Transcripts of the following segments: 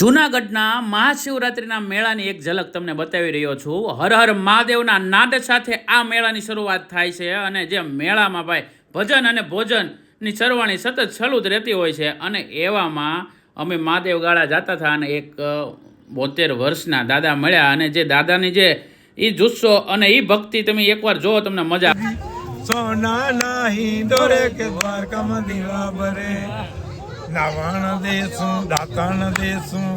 જૂનાગઢના મહાશિવરાત્રિના મેળાની એક ઝલક તમને બતાવી રહ્યો છું. હર હર મહાદેવના નાદ સાથે આ મેળાની શરૂઆત થાય છે અને જે મેળામાં ભાઈ ભજન અને ભોજનની સરવાણી સતત સલુદ રહેતી હોય છે અને એવામાં અમે મહાદેવ ગાળા જતા હતા અને એક બોતેર વર્ષના દાદા મળ્યા અને જે દાદાની જે એ જુસ્સો અને એ ભક્તિ તમે એકવાર જુઓ તમને મજા સોના નાહી દોરે કે દ્વારકામાં દીવા બરે નાવાણ દેશું દાતાણ દેશું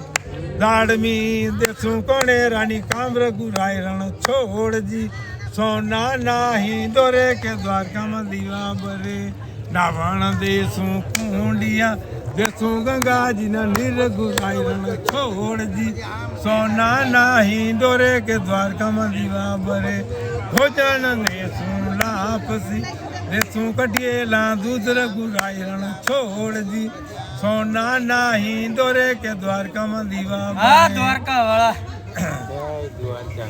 દાડમી દેશું કોણે રાણી કામ્ર ગુરાય રણ છોડજી સોના નાહી દોરે કે દ્વારકામાં દીવા બરે નાવાણ દેશું કુંડિયા દેશું ગંગાજીના નીર ગુરાય રણ છોડજી સોના નાહી દોરે કે દ્વારકામાં દીવા બરે ભોજન દેશું લાપસી દેશું કટિયેલા દૂધ ગુરાયણ છોડજી સોના નાહી દોરે કે દ્વારકામાં દીવા હા બરે. દ્વારકા વાળા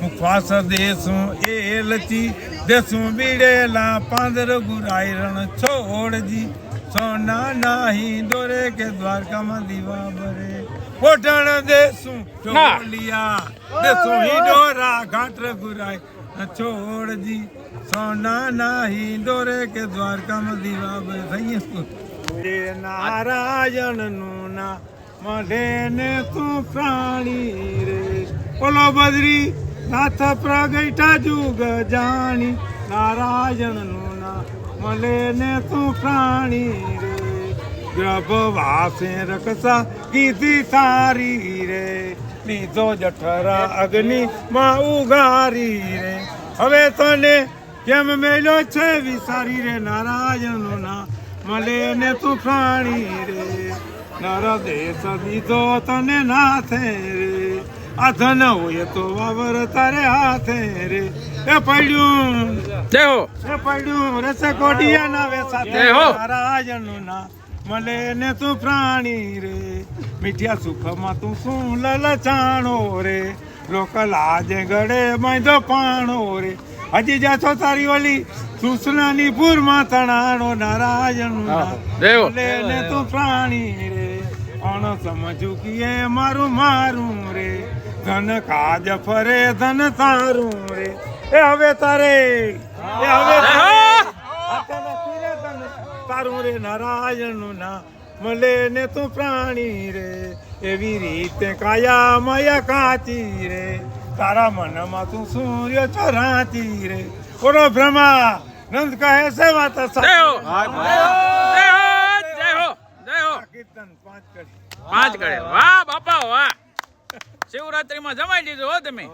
મુખવાસ દેશું એલચી દેશું બીડેલા પાંદર ગુરાયરણ છોડજી સોના નાહી દોરે કે દ્વારકામાં દીવા બરે કોટણ દેશું ચોલિયા દેશું હિડોરા ઘાટર ગુરાય છોડજી, સોના નાહી, દોરે કે દ્વારકામાં દીવા ગયું નારાયણનું ના મળે ને તું પ્રાણી રે. બોલો બદરી નાથ પ્રગટા જુગ જાણી. નારાયણનું ના મળે ને તું પ્રાણી રે. ગ્રભ વાસે રકસા કીધી તારી રે. લીધો જઠરા અગ્નિ માં ઉગારી રે. હવે તને કેમ મેલો છે વિસારી રે? નારાયણ ના મળે ને તું ખાણી રે. નર દેશ દીધો તને નાથે રે. આ ધન હોય તો વાવર તારે હાથે રે. એ પડ્યું. જય હો. એ પડ્યું. રસે કોડિયા ના વે સાથે જય હો. નારાયણ ના મળે ને તું પ્રાણી રે. મીઠિયા સુખમાં તું શું લલચાણો રે. લોક લાજે ગળે બાંધો પાણો રે. હજી જાતો તારી ઓલી સૂચનાની પૂરમાં તણાણો નારાયણનું ના મળે તું પ્રાણી રે. અણ સમજુ કીએ મારું મારું રે. ધન કાજ ફરે ધન તારું રે. એ હવે તારે. એ હવે તારે. તારું રે નારાયણનું ના મળે ને તું પ્રાણી રે એવી રીતે કાયા માયા કાચી રે. તારા મનમાં તું સૂર્ય ચોરાતી રે. ઓરો બ્રહ્મા નંદ કહે છે વાત સાચી. જય હો. જય હો. જય હો કીર્તન પાંચ કડે. પાંચ કડે. વાહ બાપા વાહ. શિવરાત્રીમાં જમાઈ લીધું હો તમે.